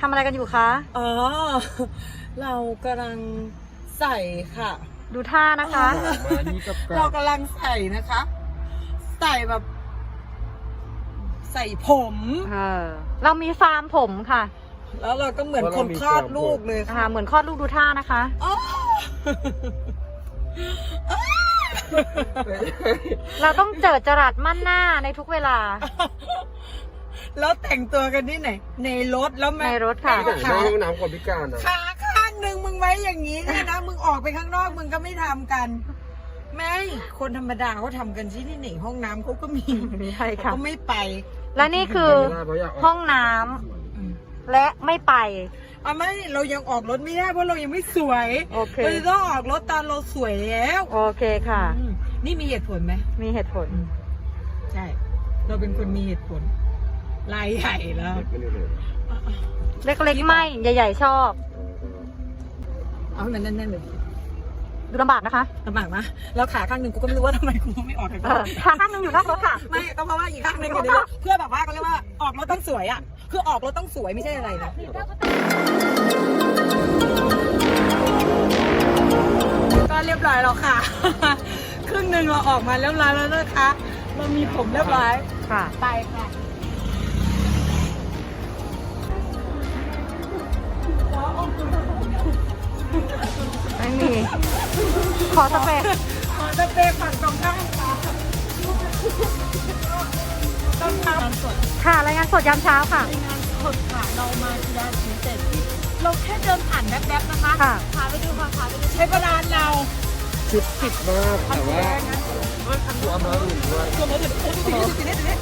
ทำอะไรกันอยู่คะ อ๋อ เรากำลังใส่ค่ะ ดูท่านะคะ มานี่กับกเราบกำลังใส่นะคะ ใส่แบบ ใส่ผม เออ เรามีฟาร์มผมค่ะแล้วเราก็เหมือนคนคลอดลูกเลยอ่าค่ะ เหมือนคลอดลูกดูท่านะคะอ๋อเราต้องเจิดจรัสมั่นหน้าในทุกเวลา แล้วแต่งตัวกันที่ไหน ในรถแล้วแม่ในรถค่ะแม่แต่ก็ในขาห้องน้ำคนพิการอะ ขาข้างหนึ่งมึงไว้อย่างนี้เนี่ยนะ มึงออกไปข้างนอกมึงก็ไม่ทำกันไม่คนธรรมดาเขาทำกันที่นี่ไหนห้องน้ำเขาก็มีใช่ค่ะ เขาไม่ไปและนี่คือไม่ได้เพราะอยากออกห้องน้ำอืมและไม่ไปอะไม่เรายังออกรถไม่ได้เพราะเรายังไม่สวยโอเค เราจะต้องออกรถตอนเราสวยแล้วโอเคค่ะ อืมนี่มีเหตุผลไหม มีเหตุผล ใช่ เราเป็นคนมีเหตุผล ลายใหญ่แล้วไม่ได้เลยเล็กๆไม่ใหญ่ๆชอบ เอาให้มันแน่นๆเลยดูลำบากนะคะลำบากนะแล้วขาข้างหนึ่งกูก็ไม่รู้ว่าทำไมกูไม่ออกจากเอรอถขาข้างหนึงอยู่นอกรถค่ะ ไม่ก็เพราะว่าอีกข้างหนึ่งอยู่ในรถเพื่อแบบว่าก็เรียกว่าออกรถต้องสวยอะ คือออกรถต้องสวยไม่ใช่อะไรนะก็เรียบร้อยแล้วค่ะ ครึ่งหนึ่งเราออกมาเรียบร้อยแล้วนะคะ เรามีผมเรียบร้อยค่ะ ไปค่ะ ไม่มี ขอสเปรย์ขอจะเปรย์ฝั่งตรงข้ามค่ะต้องทำสดค่ะรายงานสดยามเช้าค่ะงานสดค่ะ เรามาที่ร้านสีเสร็จเราแค่เดินผ่านแวบๆนะคะค่ะพาไปดูค่ะพาไปดูใช้ประดานเราชุดติดมากแต่ว่าตัวมาอื่นด้วยตัวมันจะเป็นสีนี้สีนี้สีนี้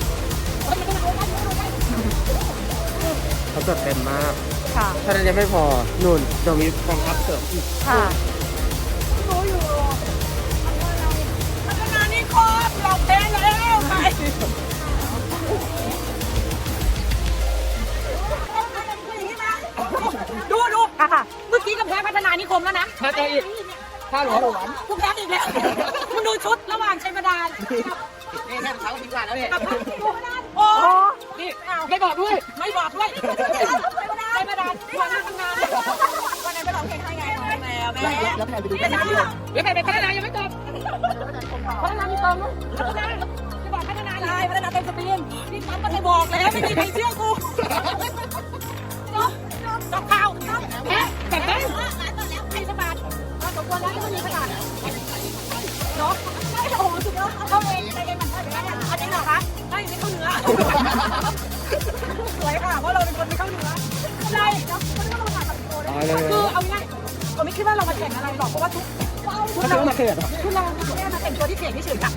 เขาจัดเต็มมากค่ะ เท่านั้นยังไม่พอนุ่นจะมีกองทัพเสริมอีกค่ะรู้อยู่พัฒนานี่ครบเราแพ้แล้วไปดูดูค่ะค่ะเมื่อกี้กับแพ้พัฒนานิคมแล้วนะถ้าใจอีกถ้าหลวมกูแพ้อีกแล้วมึงดูชุดระหว่างชัยบาดาลนี่แค่เท้าพิการแล้วเนี่ยกับพัฒนาโอ้โอ้ นี่ไม่บอกด้วย ไม่บอกด้วยชัยบาดาลวันนั้นทำงานวันนั้นไปร้องเพลงให้ไงแม่แม่แล้วแพนไปดูกันนะแล้วแม่ไปพัฒนายังไม่จบพัฒนามีตรงพัฒนาจะบอกพัฒนาใช่พัฒนาเต็มสตรีมนี่ปั๊มก็จะบอกแล้วไม่มีใครเชื่อกูจบจบข่าวแพ้แต่แพ้ใครสบายเราสมควรแล้วที่มีขนาดเนาะใช่โอ้โหสุดยอดเข้าเองใจเย็นมันได้อันนี้ เหรอคะไม่ไม่เข้าเนื้อสวยค่ะเพราะเราเป็นคนไม่เข้าเนื้อใช่เนาะมันก็ต้องผ่านแบบโตได้อ๋อเลยคือเอาง่ายเราไม่คิดว่าเรามาแข่งอะไรหรอกเพราะว่าทุกทุกถ้าเราเรามาเกิดทุกเราแค่มาแต่งตัวที่เก่งเฉยๆค่ะ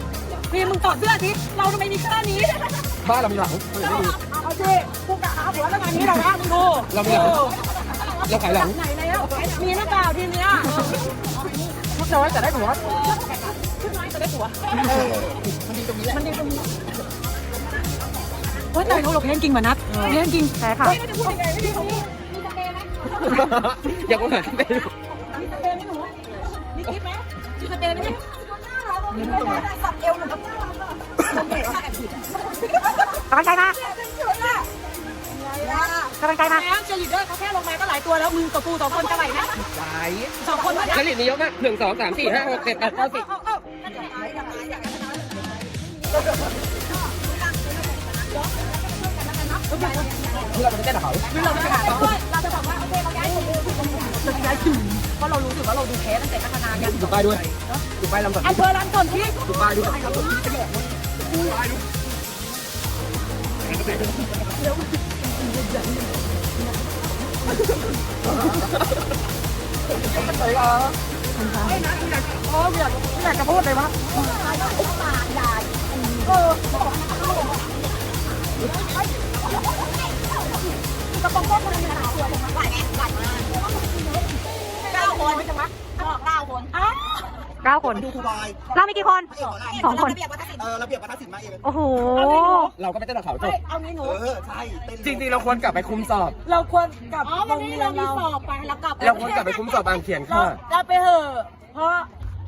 พี่มึงถอดเสื้อทีเราทำไมมีแค่นี้บ้านเรามีหลังเอาสิกูกะหาหัวแล้วงานนี้เราละมึงดูเรามีหลังเราขายหลังไหนแล้วมีหน้าเปล่าทีเนี้ยชุดน้อยแต่ได้หัวขึ้นน้อยจะได้หัวมันดีตรงนี้มันดีตรงนี้ โอ๊ยตายเราเราเพ้นจริงมานัดเพ้นจริงใช่ค่ะไม่ได้พูดยังไงไม่ได้พูดมีสเปรย์ไหมอยากมาหาไปดูมีสเปรย์ไหมหนูมีคลิปไหมมีสเปรย์ไหมเนี่ยสับเอวหนูกับหน้าเราอะกำลังใจมากกำลังใจมาแล้วเจลิเดอร์เขาแค่ลงมาก็หลายตัวแล้วมึงกับกูสองคนจะไหวไหมสายสองคนว่าผลิตนิยมมากหนึ่งสองสามสี่ห้าหกเจ็ดแปดเก้าสิบ ที่เราเป็นเต้นเขาคือเราจะถามว่าเราจะบอกว่าโอเคเราย้ายคนดูเราย้ายถึงเพราะเรารู้สึกว่าเราดูแพ้ตั้งแต่พัฒนายันดูป้ายด้วยดูป้ายลำดับอำเภอลำต้นที่ดูป้ายด้วยโอ้ยอยากอยากจะพูดเลยว่าเออ กระป๋องต้นมันมีขนาดตัวจังหวะไงหวานมากเก้าคนจังหวะเก้าคนอ้าวเก้าคนดูครูบอยเรามีกี่คนสองคนเออระเบียบวัฒนศิลป์มาเองโอ้โหเราก็ไปเต้นกับเขาจเฮ้บยเอางี้หนูเออใช่เต้นจริงๆเราควรกลับไปคุมสอบ เราควรกลับอ๋อวันนี้เรามีสอบไปแล้วกลับเราควรกลับไปคุมสอบบางเขียนเราค่ะเราไปเหอะเพราะ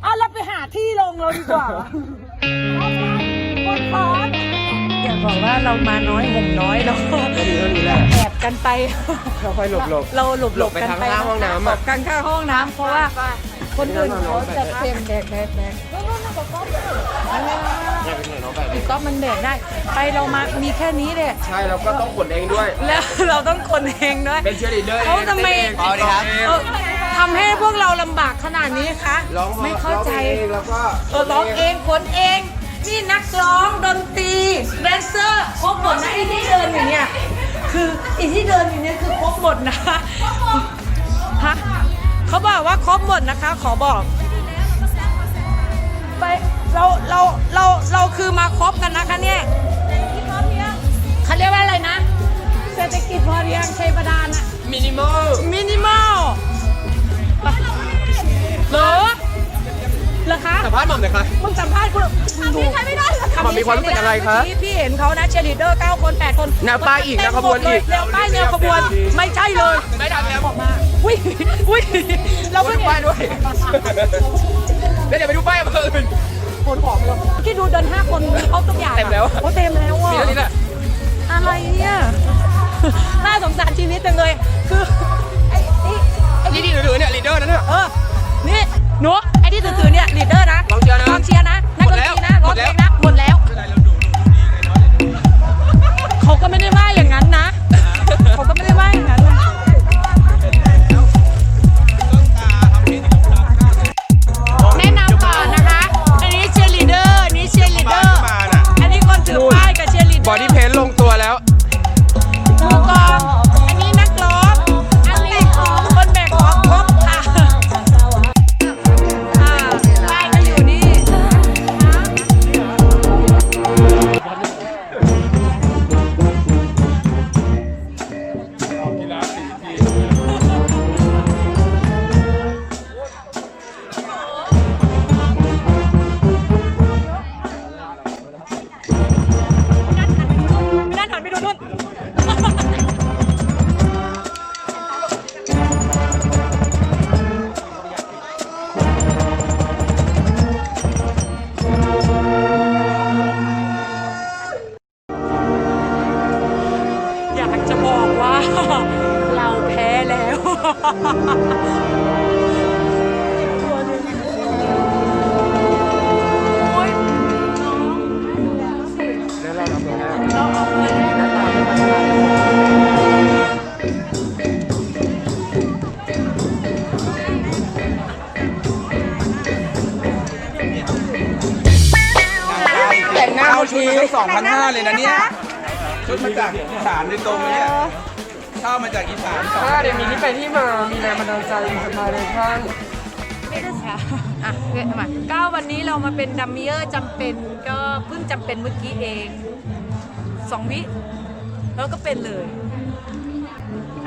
อะเราไปหาที่ลงเราดีกว่าคนคอน อยากบอกว่าเรามาน้อยห่มน้อยเราก็ก็ดีเท่านี้แหละแอบกันไป ค่อยๆหลบหลบ เราหลบหลบไปกันทางไปข้างห้องน้ำหลอะบกันข้างห้องน้ำเพราะว่าคนอื่นเขาจะเต็มแบกแบกแบกเนี่ยเป็นไงน้องแบบอีนี้กก็มันแบกได้ ไปเรามามีแค่นี้แหละ ใช่เราก็ต้องขนเองด้วย แล้วเราต้องคนเองด้วย เป็นเชียร์ลีดเดอร์เองเขาทำไมเต้นเองเอาดิครับ เออทำให้พวกเราลำบากขนาดนี้คะ ร้องไม่เข้าใจ ร้องเองแล้วก็เออร้องเองขนเอง นี่นักร้องดนตรีแดนเซอร์ครบหมดนะไอ้ที่เดินอยู่เนี่ยคือไอ้ที่เดินอยู่เนี่ยคือครบหมดนะฮะเขาบอกว่าครบหมดนะคะ ขอบอก ไปเราเราเราเราคือมาครบกันนะคะเนี่ยเขาเรียกว่าอะไรนะ เศรษฐกิจพอเพียงชัยประดานอะมินิมอลมินิมอลเหรอ เหรอคะสัมภาษณ์หม่อมหน่อยค่ะ มึงสัมภาษณ์กูดูหม่อมมีความรู้สึกอะไรคะเมื่อกี้พี่เห็นเขานะเชียร์ลีดเดอร์9คน8คนแนวป้ายอีกแนวขบวนอีก แนวป้ายแนวขบวนไม่ใช่เลยไม่ทันแล้วอุ้ยอุ้ยเราเราเพิ่ไปงดูเห็ป้ายนด้วยแล้วเดี๋ยวไปดูป้ายอำเภออื่น คนของเราที่ดูเดิน5คนเขาทุกอย่างอะเต็มแล้ว โอ้เต็มแล้วอะมีเท่านี้แหละอะไรเนี่ย น่าสงสารชีวิตจังเลย คือไอ้ไอ้ไอ้นี่นี่หรือเนี่ยลีดเดอร์นั่นเนี่ยเออ นี่หนูไอ้ ที่ถือๆเนี่ยลีดเดอร์นะกองเชียร์นะ แล้วโอ๊ยวเราทำตรงเราเอาเงินให้หน้าไม่ค่อยได้แต่งหน้าเอาชุดมาสองพันห้าเลยนะเนี่ยชุดมาจากสานโดยตรงเลยเนี่ย เช่ามาจากอีสานสองถ้าเดี๋ยวมีที่ไปที่มา มีแรงบันดาลใจมีสมาเลยท่านค่ะอะเกิดมาก็วันนี้เรามาเป็นดัมเมอร์จำเป็นก็เพิ่งจำเป็นเมื่อกี้เองสองวิแล้วก็เป็นเลย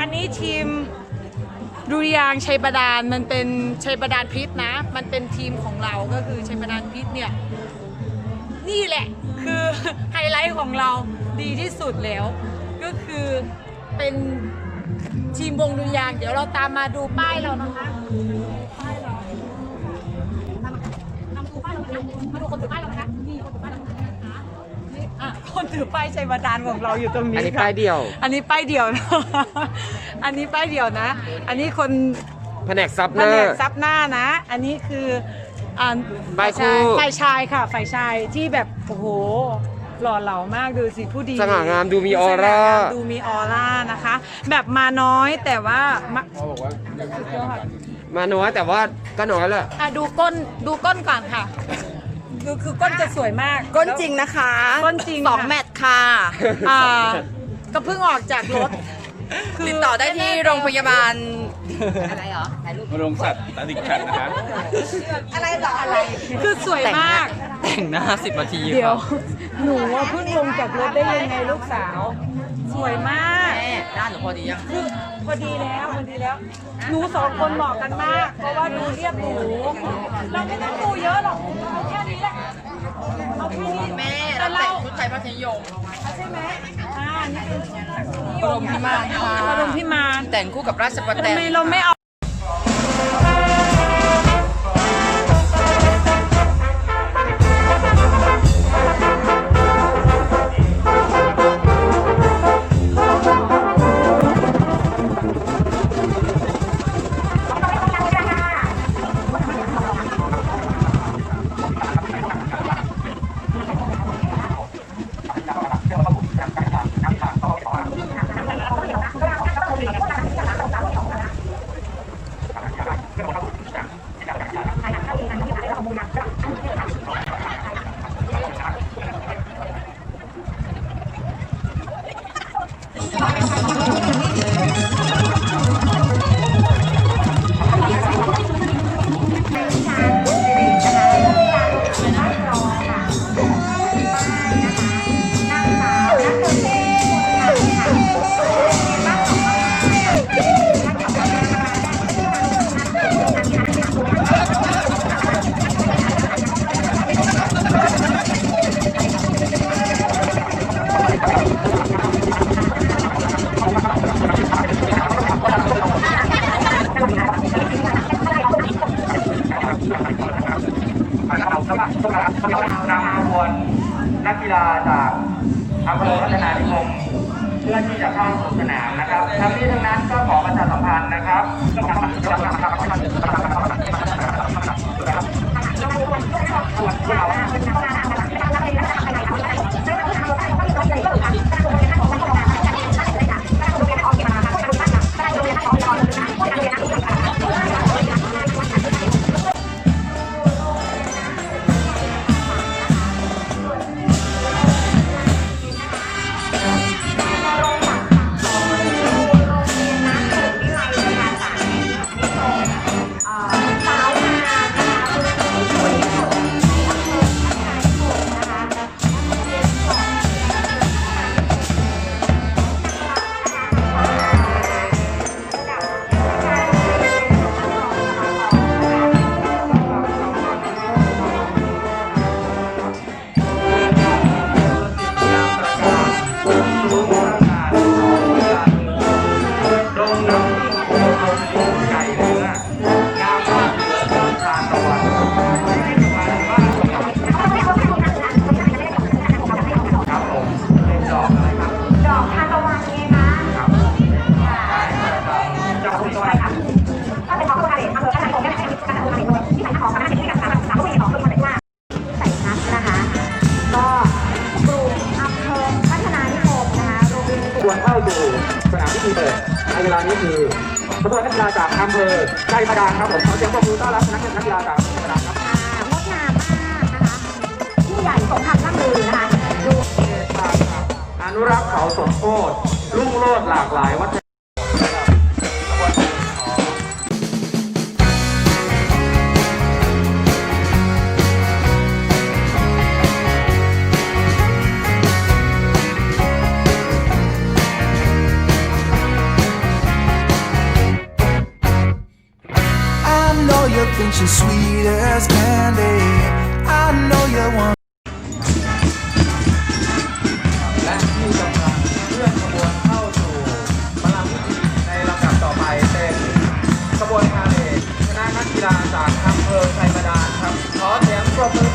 อันนี้ทีมดุริยางค์ชัยบาดาลมันเป็นชัยบาดาลพิษนะ มันเป็นทีมของเราก็คือชัยบาดาลพิษเนี่ย นี่แหละคือ ไฮไลท์ของเราดีที่สุดแล้ว ก็คือ เป็นทีมวงดุริยางค์เดี๋ยวเราตามมาดูป้ายเรานะคะป้ายเรานำดูป้ายเรานะคะมาดูคนถือป้ายเรานะคะนี่คนถือป้ายเรานะคะนี่อะคนถือป้ายชัยบาดาลของเราอยู่ตรงนี้อันนี้ค่ะป้ายเดียว อันนี้ป้ายเดียวนะ อันนี้ป้ายเดียวนะ อันนี้คน แผนกซับหแผน้า นกซับหน้านะ อันนี้คืออ่าฝ่ายคู่ ฝ่ายชายค่ะ ฝ่ายชายที่แบบ โอ้โห หล่อเหลามากดูสิผู้ดีสง่างามดูมีออร่า สง่งมดูมีออร่านะคะ แบบมาน้อยแต่ว่ามามาน้อยแต่ว่าก็น้อยแหละอะดูก้นดูก้นก่อนค่ะ ดูคือก้นจะสวยมากก้นจริงนะคะก้นจริงสองค่ะแมตช์ค่ะ อ่าก็เพิ่งออกจากรถ คืติดต่อได้ที่โรงพยาบาล อะไรเหรอมาลงสัตว์ตาดิกขัดนะครับอะไรเหรออะไร คือสวยมาก แต่งหน้าสิบนาทีเดี๋ยวหนูว่าเพิ่งลงจากรถได้ยังไงลูกสาว สวยมาก แม่ด้านหนูพอดียัง คือพอดีแล้วพอดีแล้ว หนูสองคนเหมาะกันมาก เพราะว่าดูเรียบหรูเราไม่ต้องดูเยอะหรอกเอาแค่นี้แหละเอาแค่นี้แม่แต่เราเราแต่งชุดไทยพระนิยม ใช่ไหมอ่านี่เป็นชุดนิยบ รมพิมานค่ะบรมพิมานแต่งคู่กับราชประแตทำนไมเราไม่เอา นครับสำหราบสำหรับสำหรับสำรันำขบวนนักกีฬาจากอำเภอพัฒนานิคมเพื่อที่จะเข้าสู่สนามนะครับทั้งนี้ทั้งนั้นก็ขอประชาสัมพันธ์นะครับส่วนเรา กีฬาจากอำเภอใจประดานครับผมขอเสียงปรบมือต้อนรับนักกีฬาจากอำเภอใจประดานครับงดงามมากนะคะผู้ใหญ่สมคำล่ำลือนะคะดูอนุรักษ์เขาสมโพธรุ่งโรจน์หลากหลายวัฒน she's sweet as candy. I know you want. และที่สำคัญเลื่อนขบวนเข้าสู่พลังพิธีในลำดับต่อไปเป็นขบวนพาเหรดคณะนักกีฬาจากอำเภอชัยบาดาลครับขอเสียงปรบมือ